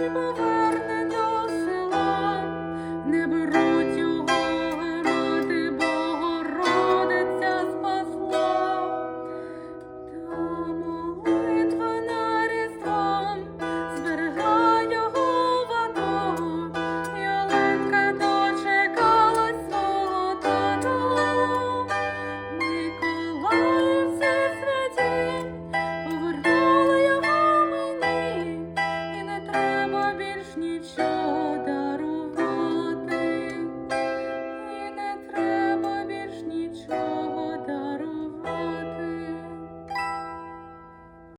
people that їхні.